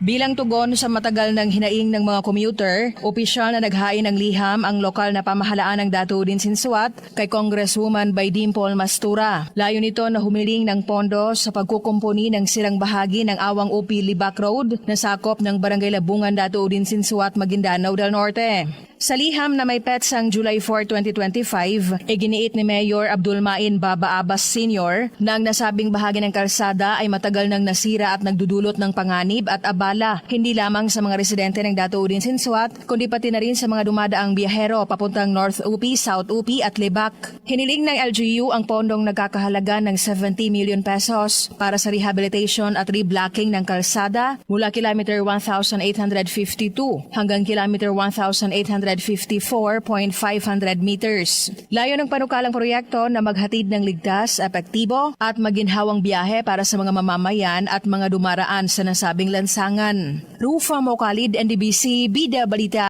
Bilang tugon sa matagal ng hinaing ng mga commuter, opisyal na naghain ng liham ang lokal na pamahalaan ng Datuudin Sinsuat kay Congresswoman Baydim Paul Mastura. Layo nito na humiling ng pondo sa pagkukumpuni ng sirang bahagi ng Awang UP Libak Road na sakop ng Barangay Labungan Datuudin Sinsuat, Maguindanao del Norte. Sa liham na may petsang July 4, 2025, iginiit ni Mayor Abdul Main Baba Abbas Sr. na ang nasabing bahagi ng kalsada ay matagal nang nasira at nagdudulot ng panganib at abala hindi lamang sa mga residente ng Datuudin Sinsuat kundi pati na rin sa mga dumadaang biyahero papuntang North UP, South UP at Libak. Hiniling ng LGU ang pondong nagkakahalaga ng 70 million pesos para sa rehabilitation at reblocking ng kalsada mula kilometer 1,852 hanggang kilometer 1,854.500 meters. Layo ng panukalang proyekto na maghatid ng ligtas, epektibo at maginhawang biyahe para sa mga mamamayan at mga dumaraan sa nasabing lansangan. Rufa Mokalid, NDBC, Bida Balita.